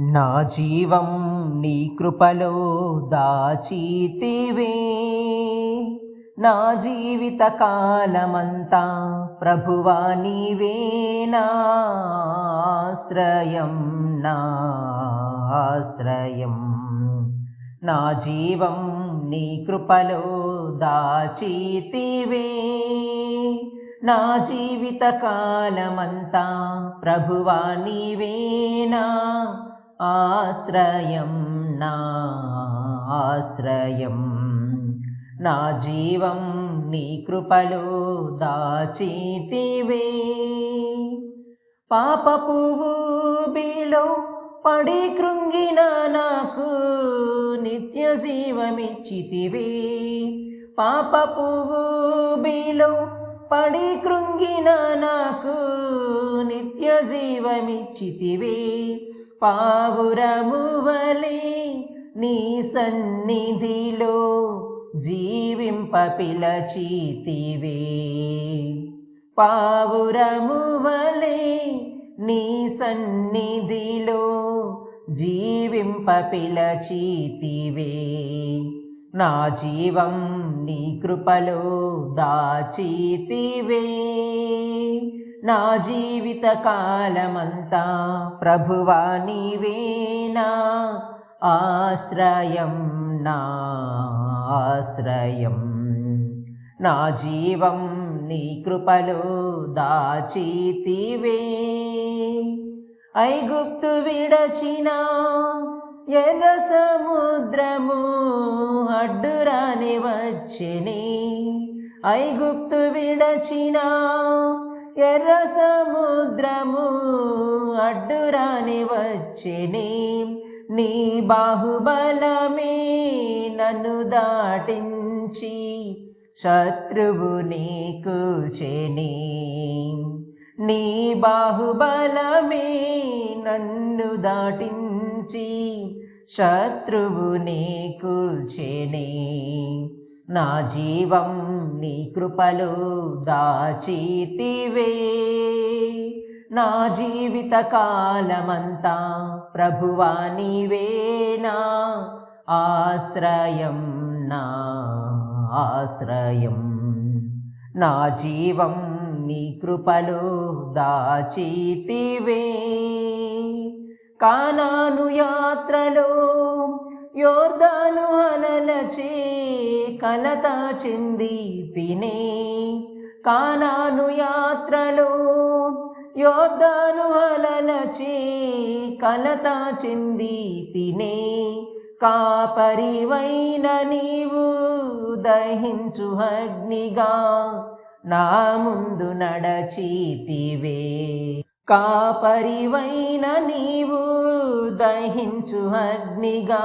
నా జీవం నీ కృపలో దాచీతివే. నా జీవిత కాలమంతా ప్రభువా నీవేనాశ్రయం నాశ్రయం నాశ్రయం నా జీవం నీ కృపలో దాచీతివే. నా జీవిత కాలమంతా ప్రభువా నీవేనా ఆశ్రయం నా ఆశ్రయం. నా జీవం నీ కృపలో దాచితివే. పాపపు పువ్వుబిలో పడి కృంగిన నాకు నిత్య జీవమిచ్చితివే. పాపపు పువ్వుబిలో పడి కృంగిన నాకు నిత్య జీవమిచ్చితివే. పావురమువలే నీ సన్నిధిలో జీవింపపిలచీతివే పావురమువలే నీ సన్నిధిలో జీవింపపిలచీతివే నా జీవం నీ కృపలో దాచీతివే నా జీవిత కాలమంతా ప్రభువా నీవేనా? ఆశ్రయం నా ఆశ్రయం. నా జీవం నీ కృపలో దాచితివే. ఐగుప్తు విడచిన ఎర్ర సముద్రము అడ్డురాని వచ్చిని. ఐగుప్తు విడచిన ఎర్ర సముద్రము అడ్డురాని వచ్చెని నీ బాహుబలమే నన్ను దాటించి శత్రువు నీకు చెని. నీ బాహుబలమే నన్ను దాటించి శత్రువు నీకు చెని. నా జీవం నీ కృపలు దాచితివే. నా జీవిత కాలమంతా ప్రభువా నీవేనా ఆశ్రయం నా ఆశ్రయం. నా జీవం నీ కృపలు దాచితివే. కానాను యాత్రలో యోర్దాను అలలచే కలత చెంది తినే కానాను యాత్రలో యోర్దాను అలలచే కలత చెంది తినే కాపరివైన నీవు దహించు అగ్నిగా నా ముందు నడచీతివే కాపరివైన నీవు దహించు అగ్నిగా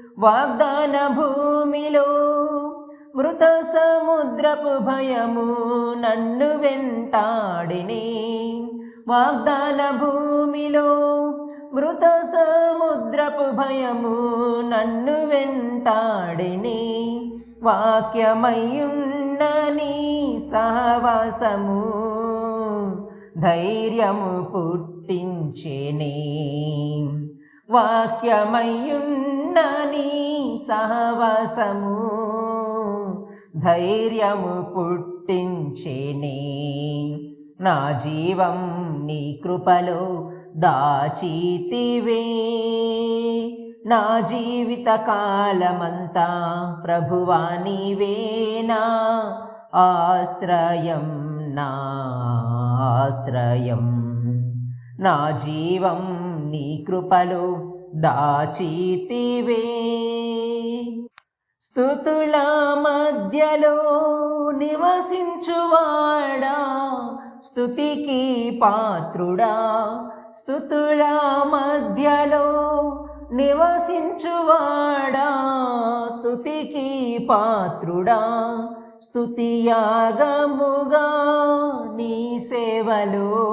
వాగ్దాన భూమిలో మృత సముద్రపు భయము నన్ను వెంటాడిని. వాగ్దాన భూమిలో మృత సముద్రపు భయము నన్ను వెంటాడిని. వాక్యమయ్యున్న నీ సహవాసము ధైర్యము పుట్టించిని. వాక్యమయ్యున్న నీ సహవాసము ధైర్యము పుట్టించేనే నా. జీవం నీ కృపలో దాచితివే. నా జీవిత కాలమంతా ప్రభువా నీవేనా ఆశ్రయం నా ఆశ్రయం. నా జీవం నీ కృపలో దాచితివే. స్థుతుల మధ్యలో నివసించువాడా స్థుతికి పాత్రుడా. స్థుతుల మధ్యలో నివసించువాడా స్తుతికి పాత్రుడా. స్తుతియాగముగా నీ సేవలో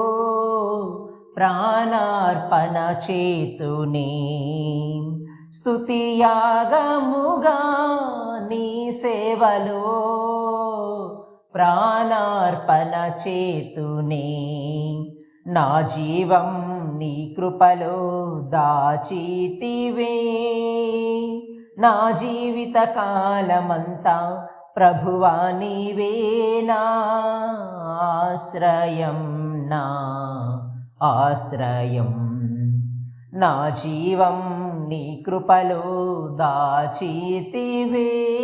ప్రాణార్పణ చేతునే స్తుతియాగముగా నీ సేవలో ప్రాణార్పణ చేతునే నా జీవం నీ కృపలో దాచితివే. నా జీవిత కాలమంతా ప్రభువా నీవేనా ఆశ్రయం నా ఆశ్రయం. నా జీవం నీ కృపలో దాచితివే.